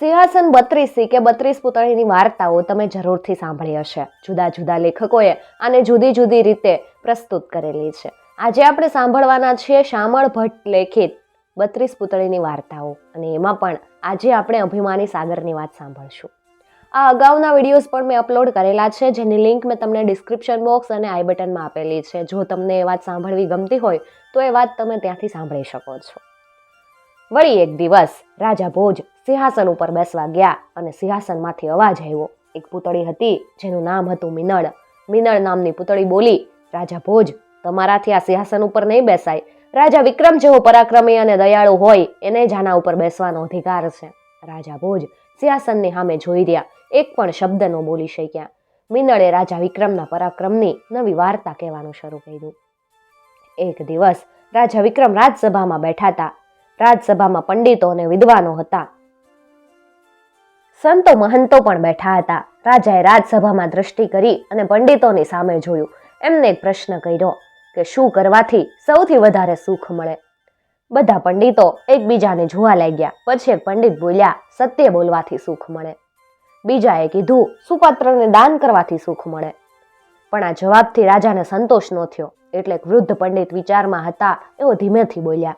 સિંહાસન બત્રીસી કે બત્રીસ પુતળીની વાર્તાઓ તમે જરૂરથી સાંભળી હશે. જુદા જુદા લેખકોએ આને જુદી જુદી રીતે પ્રસ્તુત કરેલી છે. આજે આપણે સાંભળવાના છીએ શામળ ભટ્ટ લેખિત બત્રીસ પુતળીની વાર્તાઓ અને એમાં પણ આજે આપણે અભિમાની સાગરની વાત સાંભળશું. આ અગાઉના વિડીયોઝ પણ મેં અપલોડ કરેલા છે, જેની લિંક મેં તમને ડિસ્ક્રિપ્શન બોક્સ અને આઈ બટનમાં આપેલી છે. જો તમને એ વાત સાંભળવી ગમતી હોય, તો એ વાત તમે ત્યાંથી સાંભળી શકો છો. વળી એક દિવસ રાજા ભોજ સિંહાસન ઉપર બેસવા ગયા અને સિંહાસનમાંથી અવાજ આવ્યો. એક પૂતળી હતી જેનું નામ હતું મિનળ. મિનળ નામની પૂતળી બોલી, રાજા ભોજ, તમારાથી આ સિંહાસન ઉપર નહીં બેસાય. રાજા વિક્રમ જેવો પરાક્રમી અને દયાળુ હોય, એને જ આના ઉપર બેસવાનો અધિકાર છે. રાજા ભોજ સિંહાસનની સામે જોઈ રહ્યા, એક પણ શબ્દ ન બોલી શક્યા. મિનળે રાજા વિક્રમના પરાક્રમની નવી વાર્તા કહેવાનું શરૂ કર્યું. એક દિવસ રાજા વિક્રમ રાજસભામાં બેઠા હતા રાજસભામાં પંડિતો અને વિદ્વાનો હતા. સંતો મહંતો પણ બેઠા હતા. રાજાએ રાજસભામાં દ્રષ્ટિ કરી અને પંડિતોની સામે જોયું. એમને એક પ્રશ્ન કર્યો કે શું કરવાથી સૌથી વધારે સુખ મળે? બધા પંડિતો એકબીજાને જોવા લાગ્યા. પછી એક પંડિત બોલ્યા, સત્ય બોલવાથી સુખ મળે. બીજાએ કીધું, સુપાત્રને દાન કરવાથી સુખ મળે. પણ આ જવાબથી રાજાને સંતોષ ન થયો. એટલે એક વૃદ્ધ પંડિત વિચારમાં હતા, એવો ધીમેથી બોલ્યા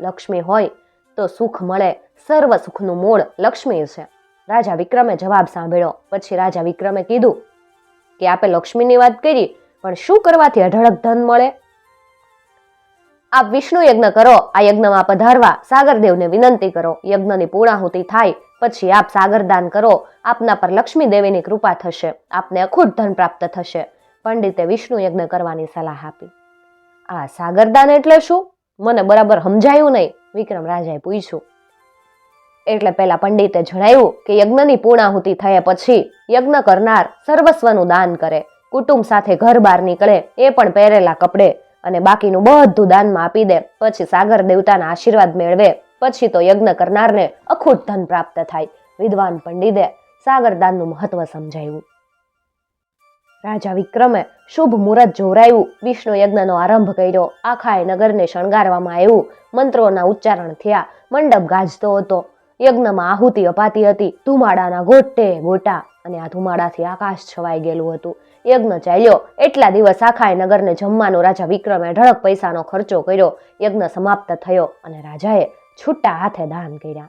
લક્ષ્મી હોય તો સુખ મળે, સર્વ સુખનું મૂળ લક્ષ્મી છે. રાજા વિક્રમે જવાબ સાંભળ્યો. પછી રાજા વિક્રમે કીધું કે આપે લક્ષ્મીની વાત કરી, પણ શું કરવાથી અઢળક ધન મળે? આપ વિષ્ણુ યજ્ઞ કરો, આ યજ્ઞમાં પધારવા, સાગરદેવને વિનંતી કરો. યજ્ઞની પૂર્ણાહુતિ થાય, પછી આપ સાગરદાન કરો. આપના પર લક્ષ્મી દેવીની કૃપા થશે, આપને અખૂટ ધન પ્રાપ્ત થશે. પંડિતે વિષ્ણુ યજ્ઞ કરવાની સલાહ આપી. આ સાગરદાન એટલે શું? મને બરાબર સમજાયું નહીં. વિક્રમ રાજાએ પૂછ્યું. એટલે પેલા પંડિતે જણાવ્યું કે યજ્ઞની પૂર્ણાહુતિ થયા પછી યજ્ઞ કરનાર સર્વસ્વનું દાન કરે. કુટુંબ સાથે ઘર બહાર નીકળે, એ પણ પહેરેલા કપડે અને બાકીનું બધું દાનમાં આપી દે. પછી સાગર દેવતાના આશીર્વાદ મેળવે. પછી તો યજ્ઞ કરનારને અખૂટ ધન પ્રાપ્ત થાય. વિદ્વાન પંડિતે સાગરદાનનું મહત્વ સમજાવ્યું રાજા વિક્રમે શુભ મુહૂર્ત જોરાયું વિષ્ણુ યજ્ઞનો આરંભ કર્યો. આખાએ નગરને શણગારવામાં આવ્યું. મંત્રોના ઉચ્ચારણ થયા. મંડપ ગાજતો હતો. યજ્ઞમાં આહુતિ અપાતી હતી. ધુમાડાના ગોટે ગોટા અને આ ધુમાડાથી આકાશ છવાઈ ગયેલું હતું. યજ્ઞ ચાલ્યો. એટલા દિવસ આખાએ નગરને જમવાનો રાજા વિક્રમે ઢળક પૈસાનો ખર્ચો કર્યો. યજ્ઞ સમાપ્ત થયો અને રાજાએ છૂટા હાથે દાન કર્યા.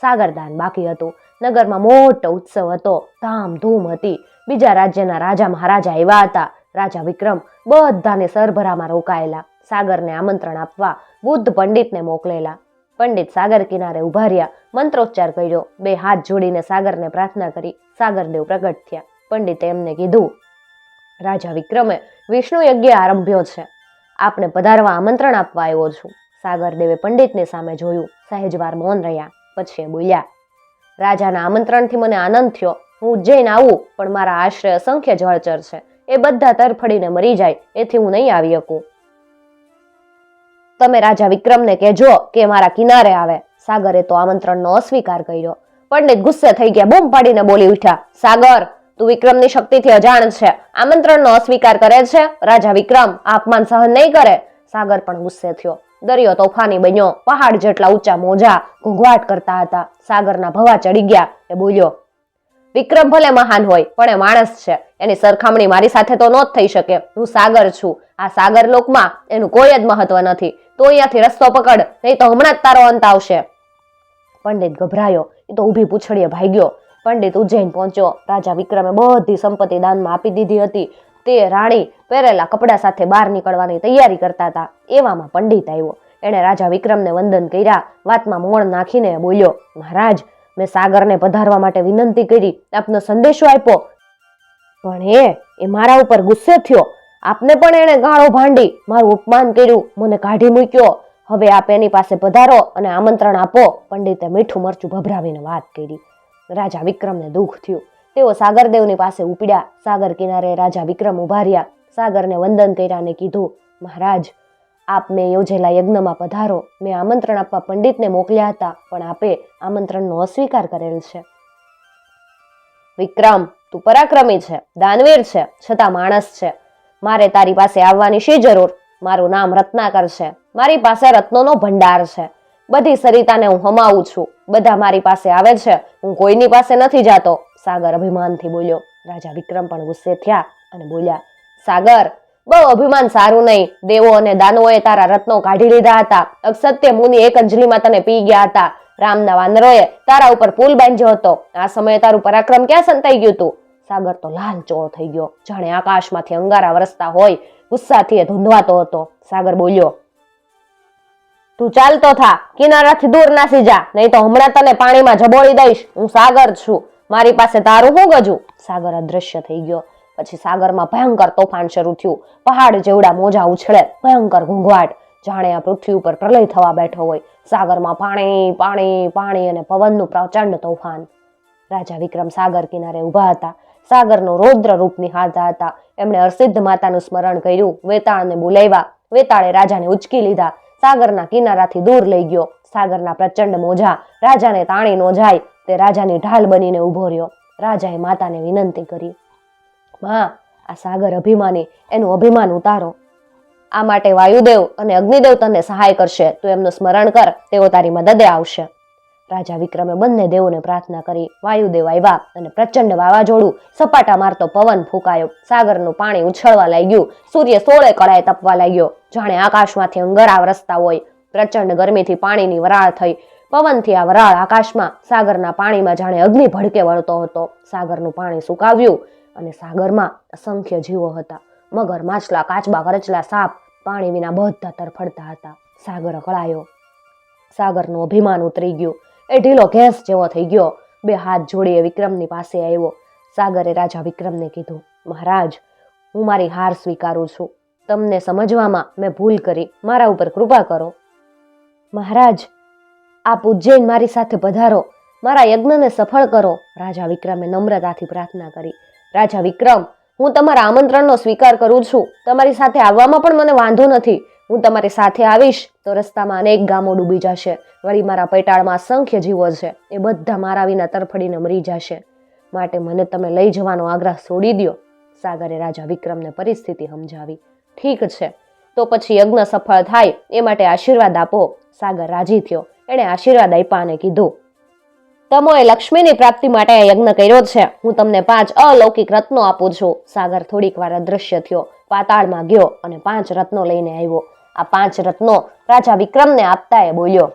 સાગરદાન બાકી હતું. નગરમાં મોટો ઉત્સવ હતો. ધામધૂમ હતી. બીજા રાજ્યના રાજા મહારાજા આવ્યા હતા. રાજા વિક્રમ બધાને સરભરામાં રોકાયેલા, સાગરને આમંત્રણ આપવા બુદ્ધ પંડિતને મોકલેલા. પંડિત સાગર કિનારે ઊભા રહ્યા, મંત્રોચ્ચાર કર્યો. બે હાથ જોડીને સાગરને પ્રાર્થના કરી. સાગરદેવ પ્રગટ થયા. પંડિતે એમને કીધું, રાજા વિક્રમે, વિષ્ણુ યજ્ઞ આરંભ્યો છે. આપને પધારવા આમંત્રણ આપવા આવ્યો છું. સાગરદેવે પંડિતની સામે જોયું. સહેજવાર મૌન રહ્યા. પછી બોલ્યા, રાજાના આમંત્રણથી મને આનંદ થયો. હું ઉજ્જૈન આવું, પણ મારા આશ્રય અસંખ્ય જળચર છે. એ બધા તરફડીને મરી જાય, એથી હું નહીં આવી શકું. તમે રાજા વિક્રમને કહેજો કે મારા કિનારે આવે. સાગરે તો આમંત્રણનો અસ્વીકાર કર્યો. પંડિત ગુસ્સે થઈ ગયા, બૂમ પાડીને બોલી ઉઠ્યા, સાગર, તું વિક્રમની શક્તિથી અજાણ છે. આમંત્રણનો અસ્વીકાર કરે છે? રાજા વિક્રમ, અપમાન સહન નહીં કરે? સાગર પણ ગુસ્સે થયો. દરિયો તોફાની બન્યો. પહાડ જેટલા ઊંચા મોજા ઘૂઘવાટ કરતા હતા. સાગરના ભવા ચડી ગયા. એ બોલ્યો, વિક્રમ ભલે મહાન હોય, પણ એ માણસ છે. એની સરખામણી મારી સાથે તો ન જ થઈ શકે. હું સાગર છું. આ સાગર લોકમાં એનું કોઈ જ મહત્વ નથી. તો અહીંયાથી રસ્તો પકડ, નહીં તો હમણાં જ તારો અંત આવશે. પંડિત ગભરાયો. એ તો ઊભી પૂછડીએ ભાગ્યો. પંડિત ઉજ્જૈન પહોંચ્યો. રાજા વિક્રમે બધી સંપત્તિ દાનમાં આપી દીધી હતી. તે રાણી પહેરેલા કપડા સાથે બહાર નીકળવાની તૈયારી કરતા હતા. એવામાં પંડિત આવ્યો. એણે રાજા વિક્રમને વંદન કર્યા. વાતમાં મોણ નાખીને બોલ્યો, મહારાજ, મેં સાગરને પધારવા માટે વિનંતી કરી. આપનો સંદેશો આપ્યો. પણ એ એ મારા ઉપર ગુસ્સે થયો. આપને પણ એણે ગાળો ભાંડી. મારું અપમાન કર્યું. મને કાઢી મૂક્યો. હવે આપ એની પાસે પધારો અને આમંત્રણ આપો. પંડિતે મીઠું મરચું ભભરાવીને વાત કરી. રાજા વિક્રમને દુઃખ થયું. તેઓ સાગરદેવની પાસે ઉપડ્યા. સાગર કિનારે રાજા વિક્રમ ઊભા રહ્યા. સાગરને વંદન કર્યા અને કીધું, મહારાજ, આપ મેં યોજેલા યજ્ઞમાં પધારો. મેં આમંત્રણ આપવા પંડિતને મોકલ્યા હતા, પણ આપે આમંત્રણનો અસ્વીકાર કરેલ છે. વિક્રમ તું પરાક્રમી છે, દાનવીર છે, છતાં માણસ છે. મારે તારી પાસે આવવાની શી જરૂર? મારું નામ રત્નાકર છે. મારી પાસે રત્નોનો ભંડાર છે. બધી સરિતાને હું હમાવું છું. બધા મારી પાસે આવે છે. હું કોઈની પાસે નથી જાતો. સાગર અભિમાનથી બોલ્યો. રાજા વિક્રમ પણ ગુસ્સે થયા અને બોલ્યા, સાગર, બહુ અભિમાન સારું નહીં. દેવો અને દાનવોએ તારા રત્નો કાઢી લીધા હતા. અક્ષત્ય મુનિ એક અંજલિમાં તને પી ગયા હતા. રામના વાનરોએ તારા ઉપર પુલ બાંધ્યો હતો. આ સમયે તારું પરાક્રમ ક્યાં સંતાઈ ગયું તું? સાગર તો લાલ ચોળ થઈ ગયો. જાણે આકાશમાંથી અંગારા વરસતા હોય, ગુસ્સાથી એ ધૂંધવાતો હતો. સાગર બોલ્યો, તું ચાલતો થા, કિનારાથી દૂર નાસી જા, નહીં તો હમણાં તને પાણીમાં જબોળી દઈશ. હું સાગર છું. મારી પાસે તારું હું ગજું? સાગર અદ્રશ્ય થઈ ગયો. પછી સાગરમાં ભયંકર તોફાન શરૂ થયું. પહાડ જેવડા મોજા ઉછળે, ભયંકર ઘૂંઘવાટ જાણે આ પૃથ્વી ઉપર પ્રલય થવા બેઠો હોય. સાગરમાં પાણી પાણી પાણી અને પવનનું પ્રચંડ તોફાન. રાજા વિક્રમ સાગર કિનારે ઊભા હતા. સાગરનો રૌદ્ર રૂપ નિહાળતા હતા. એમણે અરસિદ્ધ માતાનું સ્મરણ કર્યું. વેતાળને બોલાવ્યા. વેતાળે રાજાને ઉચકી લીધા. સાગરના કિનારાથી દૂર લઈ ગયો. સાગરના પ્રચંડ મોજા. રાજાને તાણી નો જાય. તે રાજાની ઢાલ બનીને ઊભો રહ્યો. રાજાએ માતાને વિનંતી કરી. માં, આ સાગર અભિમાની. એનું અભિમાન ઉતારો. આ માટે વાયુદેવ અને અગ્નિદેવ તને સહાય કરશે. તું એમનું સ્મરણ કર. તેઓ તારી મદદે આવશે. રાજા વિક્રમે બંને દેવોને પ્રાર્થના કરી વાયુદેવ આવ્યા અને પ્રચંડ વાવાઝોડું સપાટા મારતો પવન ફૂંકાયો. સાગરનું પાણી ઉછળવા લાગ્યું, સૂર્ય સોળે કળાએ તપવા લાગ્યો. જાણે આકાશમાંથી અંગરા રસ્તા હોય. પ્રચંડ ગરમીથી પાણીની વરાળ થઈ. પવનથી આ વરાળ આકાશમાં, સાગરના પાણીમાં જાણે અગ્નિ ભડકે વળતો હતો. સાગરનું પાણી સુકાવ્યું અને સાગરમાં અસંખ્ય જીવો હતા. મગર, માછલા, કાચબા કરચલા સાપ પાણી વિના બધા તરફડતા હતા. સાગર કળાયો સાગરનું અભિમાન ઉતરી ગયું. એ ઢીલો ઘેસ જેવો થઈ ગયો. બે હાથ જોડીએ વિક્રમની પાસે આવ્યો. સાગરે રાજા વિક્રમને કીધું, મહારાજ, હું મારી હાર સ્વીકારું છું. તમને સમજવામાં મેં ભૂલ કરી. મારા ઉપર કૃપા કરો. મહારાજ, આપ ઉજ્જૈન મારી સાથે પધારો. મારા યજ્ઞને સફળ કરો. રાજા વિક્રમે નમ્રતાથી પ્રાર્થના કરી. રાજા વિક્રમ, હું તમારા આમંત્રણનો સ્વીકાર કરું છું. તમારી સાથે આવવામાં પણ મને વાંધો નથી. હું તમારી સાથે આવીશ તો રસ્તામાં અનેક ગામો ડૂબી જશે. વળી મારા પેટાળમાં અસંખ્ય જીવો છે. એ બધા મારા વિના તરફડીને મરી જશે. માટે મને તમે લઈ જવાનો આગ્રહ છોડી દો સાગરે રાજા વિક્રમને પરિસ્થિતિ સમજાવી. ઠીક છે. તો પછી યજ્ઞ સફળ થાય. એ માટે આશીર્વાદ આપો. સાગર રાજી થયો. એણે આશીર્વાદ આપ્યા અને કીધું, તમોએ લક્ષ્મીની પ્રાપ્તિ માટે યજ્ઞ કર્યો છે. હું તમને પાંચ અલૌકિક રત્નો આપું છું. સાગર થોડીક વાર અદૃશ્ય થયો. પાતાળમાં ગયો અને પાંચ રત્નો લઈને આવ્યો. આ પાંચ રત્નો રાજા વિક્રમને આપતા એ બોલ્યો,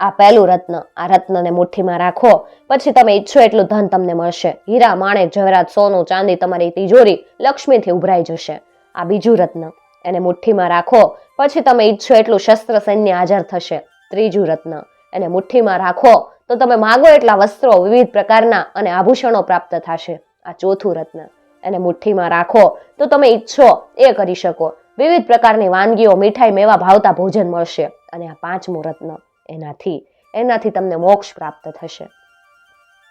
આ પહેલું રત્ન, આ રત્નને મુઠ્ઠીમાં રાખો, પછી તમે ઈચ્છો એટલું ધન તમને મળશે. હીરા માણેક જવેરાત સોનું, ચાંદી તમારી તિજોરી લક્ષ્મીથી ઉભરાઈ જશે. આ બીજું રત્ન, એને મુઠ્ઠીમાં રાખો, પછી તમે ઈચ્છો એટલું શસ્ત્ર સૈન્ય હાજર થશે. ત્રીજું રત્ન, એને મુઠ્ઠીમાં રાખો, તો તમે માગો એટલા વસ્ત્રો વિવિધ પ્રકારના અને આભૂષણો પ્રાપ્ત થશે. આ ચોથું રત્ન, એને મુઠ્ઠીમાં રાખો, તો તમે ઈચ્છો એ કરી શકો. વિવિધ પ્રકારની વાનગીઓ, મીઠાઈ, મેવા ભાવતા ભોજન મળશે અને આ પાંચમું રત્ન એનાથી એનાથી તમને મોક્ષ પ્રાપ્ત થશે.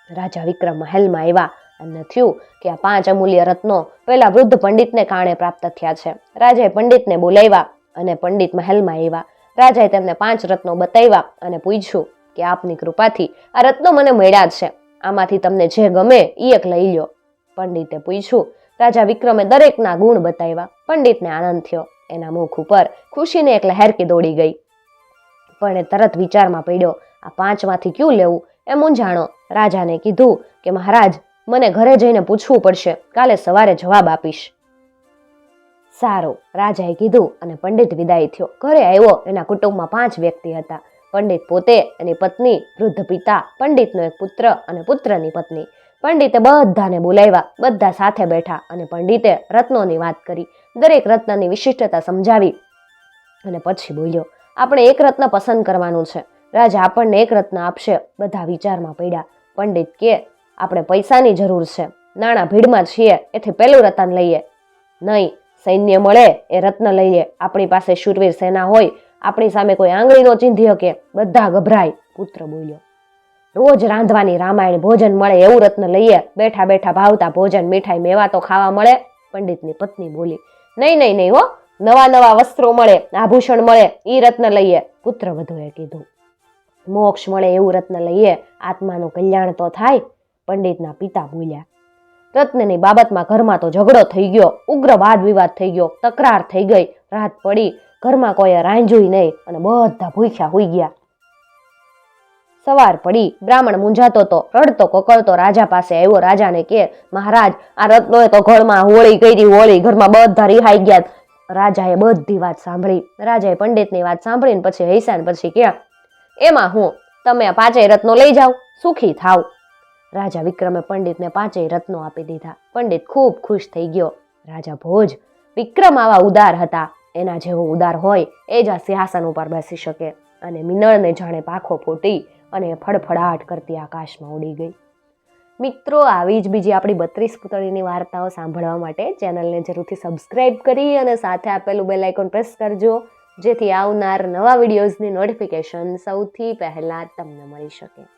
રાજા વિક્રમ મહેલમાં આવ્યા એમને થયું કે આ પાંચ અમૂલ્ય રત્નો પેલા વૃદ્ધ પંડિતને કારણે પ્રાપ્ત થયા છે. રાજાએ પંડિતને બોલાવ્યા અને પંડિત મહેલમાં આવ્યા. રાજાએ તેમને પાંચ રત્નો બતાવ્યા અને પૂછ્યું કે આપની કૃપાથી આ રત્નો મને મળ્યા છે. આમાંથી તમને જે ગમે એ એક લઈ લો પંડિતે પૂછ્યું રાજા વિક્રમે દરેકના ગુણ બતાવ્યા. પંડિતને આનંદ થયો. એના મુખ ઉપર ખુશીને એક લહેરકી દોડી ગઈ. પણ એ તરત વિચારમાં પડ્યો, આ પાંચમાંથી ક્યું લેવું? એ મૂંઝાણો રાજાને કીધું કે, મહારાજ, મને ઘરે જઈને પૂછવું પડશે. કાલે સવારે જવાબ આપીશ. સારું, રાજાએ કીધું અને પંડિત વિદાય થયો. ઘરે આવ્યો. એના કુટુંબમાં પાંચ વ્યક્તિ હતા. પંડિત પોતે, એની પત્ની, વૃદ્ધ પિતા, પંડિતનો એક પુત્ર અને પુત્રની પત્ની. પંડિતે બધાને બોલાવ્યા, બધા સાથે બેઠા અને પંડિતે રત્નોની વાત કરી, દરેક રત્નની વિશિષ્ટતા સમજાવી અને પછી બોલ્યો, આપણે એક રત્ન પસંદ કરવાનું છે. રાજા આપણને એક રત્ન આપશે. બધા વિચારમાં પડ્યા. પંડિત કે, આપણે પૈસાની જરૂર છે. નાણાં ભીડમાં છીએ, એથી પહેલું રતન લઈએ. નહીં, સૈન્ય મળે એ રત્ન લઈએ. આપણી પાસે શૂરવીર સેના હોય. આપણી સામે કોઈ આંગળીનો ચીંધી કે. બધા ગભરાય પુત્ર બોલ્યો રોજ રાંધવાની રામાયણ ભોજન મળે, એવું રત્ન લઈએ. બેઠા બેઠા ભાવતા ભોજન મીઠાઈ મેવા તો ખાવા મળે. પંડિતની પત્ની બોલી, નહીં નહીં નહીં હો, નવા નવા વસ્ત્રો મળે, આભૂષણ મળે એ રત્ન લઈએ. પુત્ર વધુએ કીધું, મોક્ષ મળે એવું રત્ન લઈએ, આત્માનું કલ્યાણ તો થાય. પંડિતના પિતા બોલ્યા, રત્નની બાબતમાં ઘરમાં તો ઝઘડો થઈ ગયો, ઉગ્ર વાદ વિવાદ થઈ ગયો, તકરાર થઈ ગઈ, રાત પડી, ઘરમાં કોઈએ રાંધ્યું નહીં અને બધા ભૂખ્યા હોઈ ગયા. સવાર પડી બ્રાહ્મણ મૂંઝાતો તો, રડતો કોકળતો રાજા પાસે આવ્યો. રાજાને કે, મહારાજ, આ રત્નોએ તો ઘરમાં હોળી કરી, હોળી ઘરમાં બધા રિહાઈ ગયા. રાજાએ બધી વાત સાંભળી. રાજાએ પંડિતની વાત સાંભળીને પછી હૈસાન પછી કે એમાં હું, તમે પાંચેય રત્નો લઈ જાઓ, સુખી થાવ. રાજા વિક્રમે પંડિતને પાંચેય રત્નો આપી દીધા. પંડિત ખૂબ ખુશ થઈ ગયો. રાજા ભોજ, વિક્રમ આવા ઉદાર હતા. એના જેવો ઉદાર હોય, એ જ આ સિંહાસન ઉપર બેસી શકે. અને મિનળને જાણે પાખો ફૂટી અને ફડફડાટ કરતી આકાશમાં ઉડી ગઈ. મિત્રો, આવી જ બીજી આપણી બત્રીસ પુતળીની વાર્તાઓ સાંભળવા માટે ચેનલને જરૂરથી સબસ્ક્રાઈબ કરી અને સાથે આપેલું બેલ આઇકોન પ્રેસ કરજો, જેથી આવનાર નવા વિડીયોઝની નોટિફિકેશન સૌથી પહેલાં તમને મળી શકે.